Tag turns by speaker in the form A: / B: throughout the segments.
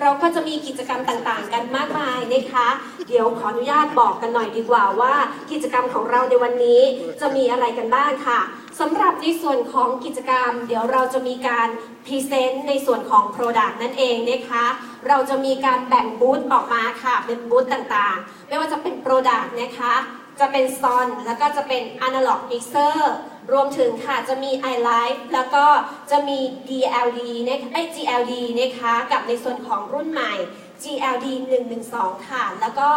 A: เราก็จะมีกิจกรรมต่างๆ กันมากมายนะคะ เดี๋ยวขออนุญาตบอกกันหน่อยดีกว่าว่า กิจกรรมของเราในวันนี้จะมีอะไรกันบ้างค่ะสำหรับในส่วนของกิจกรรม เดี๋ยวเราจะมีการพรีเซนต์ในส่วนของ Product นั่นเองนะคะ เราจะมีการแบ่งบูธออกมาค่ะเป็นบูธต่างๆ ไม่ว่าจะเป็น Product นะคะ จะเป็นซอนแล้วก็จะเป็น Analog Mixer รวมถึงค่ะจะมี iLife แล้วก็จะมี DLD นะคะไอ GLD นะคะกับในส่วนของรุ่นใหม่ GLD 112 ค่ะ แล้วก็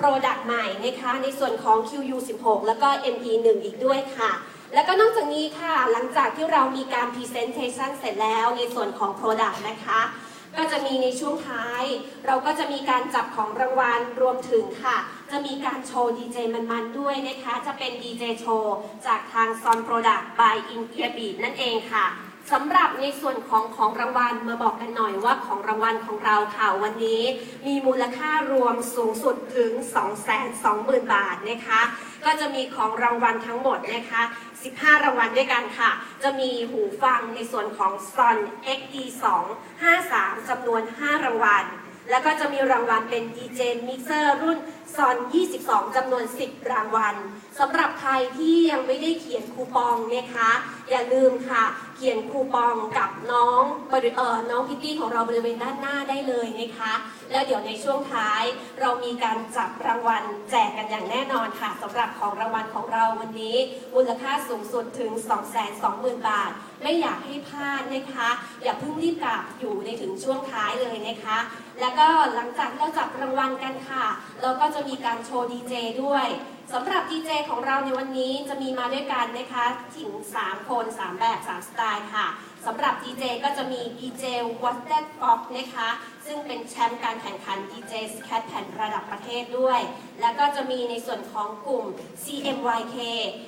A: Product ใหม่นะคะในส่วนของ QU 16แล้วก็ ME 1อีกด้วยค่ะ แล้วก็นอกจากนี้ค่ะ หลังจากที่เรามีการ Presentation เสร็จแล้วในส่วนของ Product นะคะ ก็จะมีในช่วงท้าย เราก็จะมีการจับของรางวัลรวมถึงค่ะ จะมีการโชว์ดีเจมันๆด้วยนะคะ จะเป็นดีเจโชว์จากทางซอนโปรดักต์ by In Ear Beat นั่นเองค่ะ สำหรับในส่วนของของรางวัลมาบอกกันหน่อยว่าของรางวัลของเราค่ะวันนี้มีมูลค่ารวมสูงสุดถึง 220,000 บาทนะคะ ก็จะมีของรางวัลทั้งหมดนะคะ 15 รางวัลด้วยกันค่ะ จะมีหูฟังในส่วนของ Son XD2 53 จำนวน 5 รางวัล แล้วก็จะมีรางวัลเป็น DJ Mixer รุ่น Son 22 จำนวน 10 รางวัลสำหรับใครที่ยังไม่ได้เขียนคูปองนะคะ อย่าลืมค่ะ เขียนคูปองกับน้องเออน้องพิตตี้ของเราบริเวณด้านหน้าได้เลยนะคะ แล้วเดี๋ยวในช่วงท้ายเรามีการจับรางวัลแจกกันอย่างแน่นอนค่ะสำหรับของรางวัลของเราวันนี้มูลค่าสูงสุดถึง 220,000 บาท ไม่อยากให้พลาดนะคะ อย่าเพิ่งรีบกลับอยู่ในถึงช่วงท้ายเลยนะคะ แล้วก็หลังจากเราจับรางวัลกันค่ะ เราก็จะมีการโชว์ดีเจด้วยสำหรับดีเจของเราในวันนี้จะมีมาด้วยกันนะคะถึง 3 คน 3 แบบ 3 สไตล์ค่ะสำหรับดีเจก็จะมีดีเจวัตเตอร์ฟ็อกนะคะ ซึ่งเป็นแชมป์การแข่งขันดีเจสแคทแผ่นระดับประเทศด้วย แล้วก็จะมีในส่วนของกลุ่ม CMYK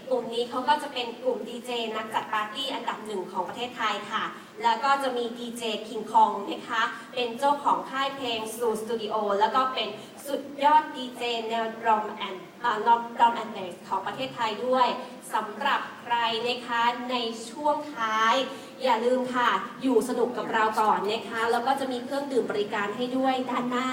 A: กลุ่มนี้เขาก็จะเป็นกลุ่มดีเจนักจัดปาร์ตี้อันดับหนึ่งของประเทศไทยค่ะ แล้วก็จะมีดีเจคิงคองนะคะ เป็นเจ้าของค่ายเพลงสูสตูดิโอแล้วก็เป็นสุดยอดดีเจแนวดรอมแอนด์นอมดรอมแอนด์เบสของประเทศไทยด้วยสำหรับใครนะคะในช่วงท้าย อย่าลืมค่ะ อยู่สนุกกับเราก่อนนะคะ แล้วก็จะมีเครื่องดื่มบริการให้ด้วยด้านหน้า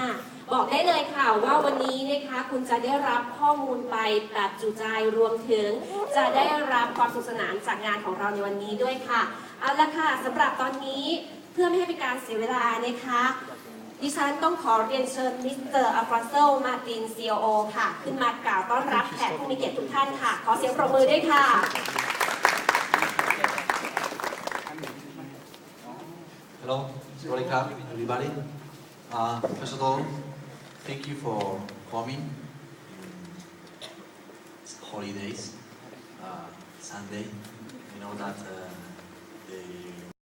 A: บอกได้เลยค่ะว่าวันนี้นะคะคุณจะได้รับข้อมูลไปแบบจุใจรวมถึง จะได้รับความสนุขสนานจากงานของเราในวันนี้ด้วยค่ะเอาละค่ะสำหรับตอนนี้เพื่อไม่ให้เป็นการเสียเวลานะคะ ดิฉันต้องขอเรียนเชิญมิสเตอร์อัลฟอนโซมาตินซีโอค่ะ ขึ้นมากล่าวต้อนรับแขกผู้มีเกียรติทุกท่านค่ะ ขอเสียงปรบมือด้วยค่ะ
B: Hello, Sorry Club, everybody. Uh, first of all, thank you for coming. It's holidays, uh, Sunday. You know that uh, the